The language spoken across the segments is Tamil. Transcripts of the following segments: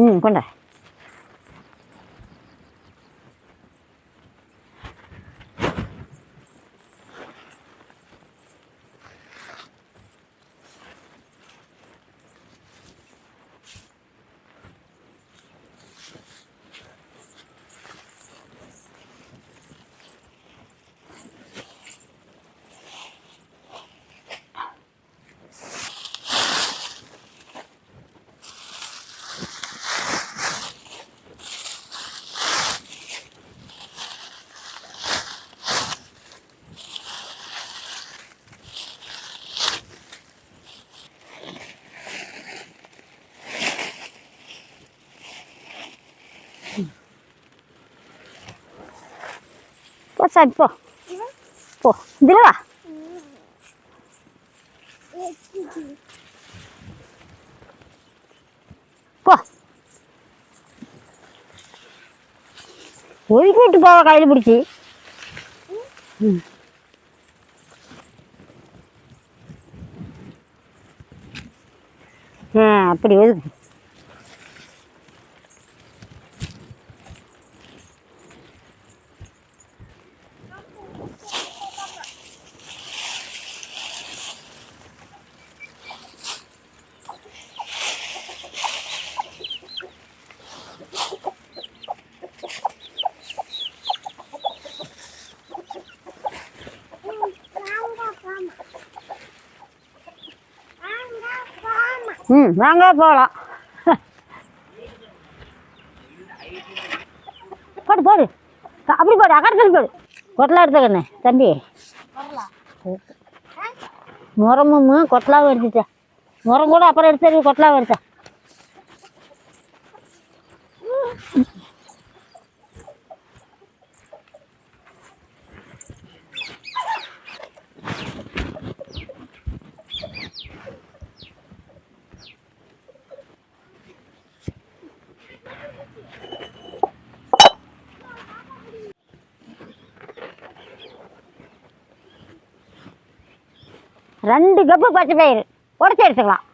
ம் கொண்டா போ சாமி போ. போ. இதில் வா. போ. ஒதுக்கிட்டு போவ கையில் பிடிச்சி. ம். ஆ அப்படி ஒதுக்கு. ம் வாங்க போகலாம் போடு போடு. அப்படி போடு அக்கடத்தில் போடு. கொட்டலா எடுத்துக்கண்ணே தம்பி. முரமும் கொட்டலாவும் எடுத்துட்டேன் முரம் கூட அப்புறம் எடுத்து கொட்டலாவும் எடுத்தேன். ரெண்டு கப்பு பச்சை பயிறு உடச்சி எடுத்துக்கலாம்.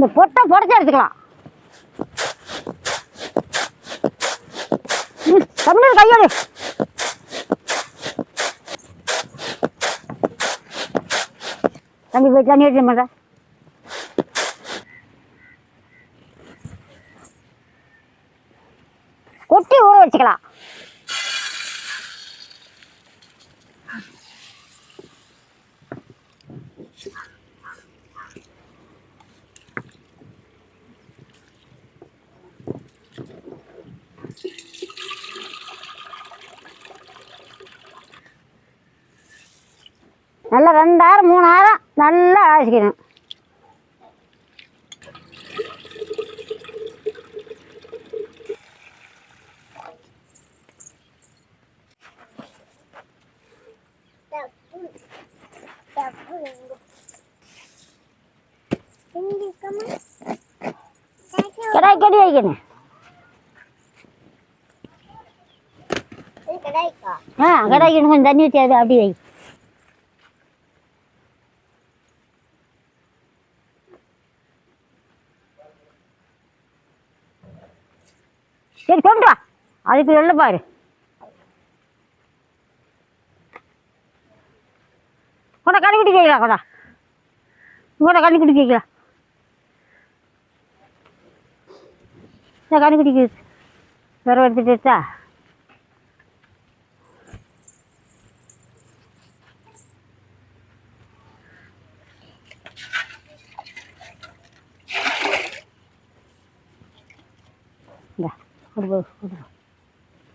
இந்த பொட்டை புடச்சி எடுத்துக்கலாம். தமிழர் கையோடு தம்பி போய் தண்ணி எடுத்து மாட்டேன் கொட்டி ஊற வச்சுக்கலாம். நல்லா ரெண்டாயிரம் மூணாயிரம் நல்லா அழைச்சிக்கணும். கடாய் கடி வைக்கணும். ஆ கடாய்க்கு கொஞ்சம் தண்ணி ஊற்றி அப்படி வை. சரி கொண்டு வா அதுக்கு வெள்ள பாரு. கொண்டா கண்ணி குடிக்கலாம் கொண்டா. கொண்டா கண்ணி குடிக்கலாம் இந்த கண்டுபிடிக்கு விரவ எடுத்துட்டு வச்சா? இந்தா, கொண்டு போ, கொண்டு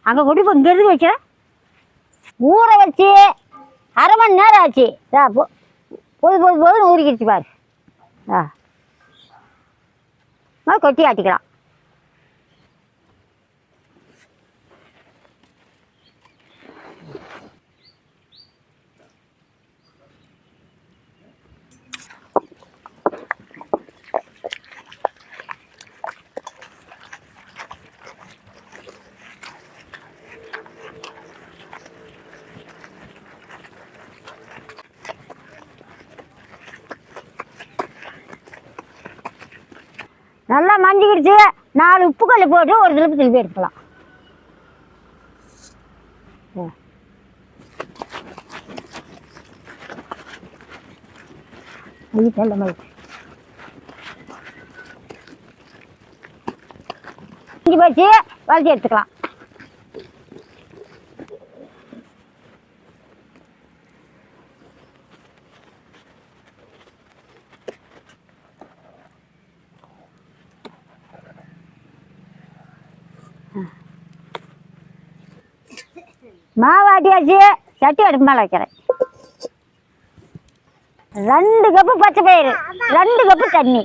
அங்கே கொண்டு போ இங்கே இருந்து வைக்கிறேன் ஊற வச்சு அரை மணி நேரம் ஆச்சு. ஆ போ போது போது போதுன்னு ஊறிக்கிடுச்சு பாரு. ஆ கொட்டி ஆட்டிக்கலாம். நல்லா மஞ்சிக்கிடுச்சு. நாலு உப்பு கல் போட்டு ஒரு திருப்பி திருப்பி எடுத்துக்கலாம். ஆ. ஐயோ, தெள்ள மாதிரி இஞ்சி வளர்த்தி எடுத்துக்கலாம். கட்டியாச்சு. சட்டி அடுப்பு மேலே வைக்கிறேன். ரெண்டு கப்பு பச்சை பயிறு. ரெண்டு கப்பு தண்ணி.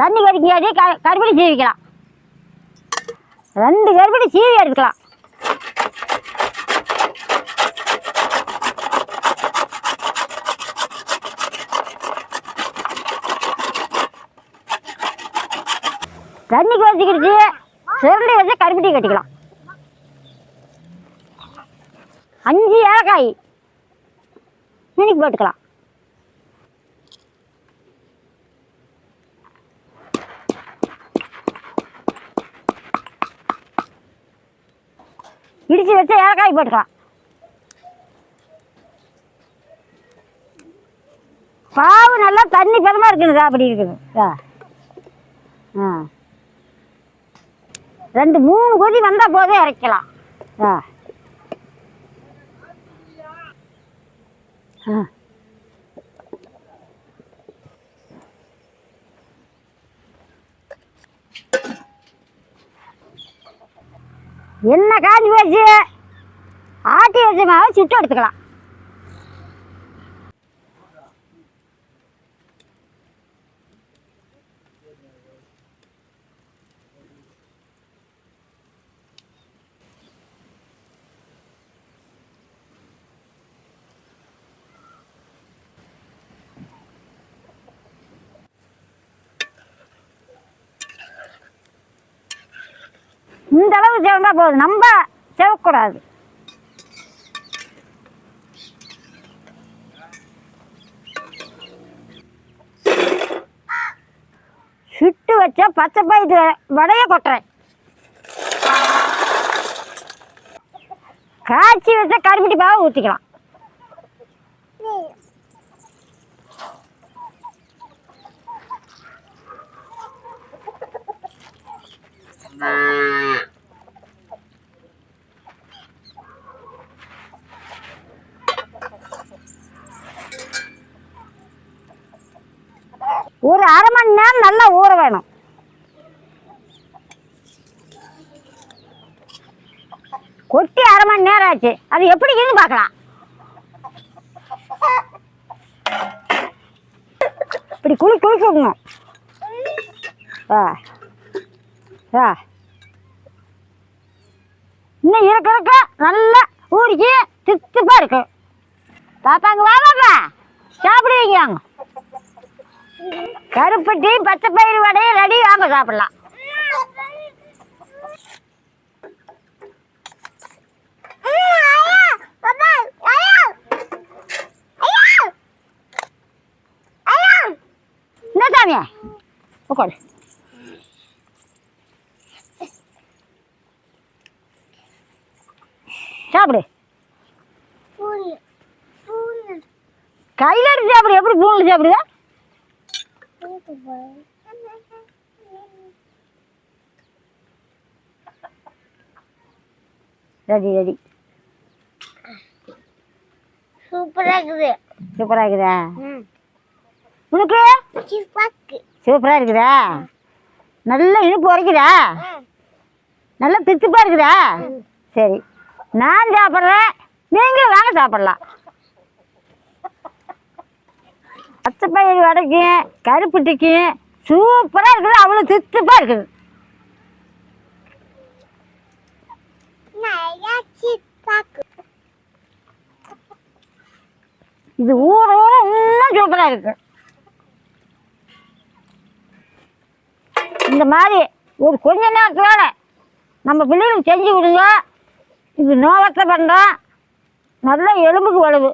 தண்ணி கறிக்காடி க கருப்படி சீவிக்கலாம் ரெண்டு கருப்படி சீவி எடுத்துக்கலாம். தண்ணி கொதிக்கிடுச்சு சுருளி வச்சு கருப்பட்டி கட்டிக்கலாம். அஞ்சு ஏலக்காய். இன்னைக்கு போட்டுக்கலாம். இடிச்சு வச்ச ஏலக்காய் போட்டுக்கலாம். பாவு நல்லா தண்ணி பதமாக இருக்குதுக்கா அப்படி இருக்குது. ஆ. ஆ. ரெண்டு மூணு கொதி வந்தால் போதே இறக்கலாம். ஆ. ஆ. என்ன காஞ்சி போச்சு? ஆட்டி வச்ச மாவை சுட்டு எடுத்துக்கலாம். இந்த அளவு சிவந்தா போதும். நம்ம செவக்கூடாது சுட்டு வச்ச பச்சை பயிறு வடைய கொட்டுறேன். காய்ச்சி வச்ச கருமிட்டி பாவை ஊற்றிக்கலாம் ஒரு அரை மணி நேரம் நல்லா ஊற வேணும். கொட்டி அரை மணி நேரம் ஆச்சு. அது எப்படி இருக்குன்னு பார்க்கலாம். இப்படி குளி குளிச்சுடணும் ஆ. ஆ. இன்னும் இருக்க இருக்க நல்லா ஊறிக்கு தித்துப்பா இருக்கு. பாப்பாங்க வா பாப்பா சாப்பிடுவீங்க. கருப்பட்டி பச்சை பயிறு வடையை ரெடி வாங்க சாப்பிடலாம். சாமியா உட்காரு. சாப்பிடு. கையில் சாப்பிடு. எப்படி பூனில் சாப்பிடுதா ரெடி ரெடி சூப்பரா இருக்குது சூப்பராக இருக்குதா உனக்கு? சூப்பராக இருக்குதா? நல்ல இனிப்பு உரைக்குதா? நல்லா தித்துப்பாக இருக்குதா? சரி. நான் சாப்பிட்றேன். நீங்களும் வாங்க சாப்பிட்லாம். பச்சைப்பயிறு வடைக்கும் கருப்பு டிக்கும் சூப்பராக இருக்குது. அவ்வளோ தித்துப்பாக இருக்குது. இது ஊற ஊற இன்னும் சூப்பராக இருக்கு. இந்த மாதிரி ஒரு கொஞ்ச நேரத்தோட நம்ம பிள்ளைகளுக்கு செஞ்சு கொடுங்க. இது நோவத்தை பண்ணுறோம் நல்ல எலும்புக்கு வலுவு.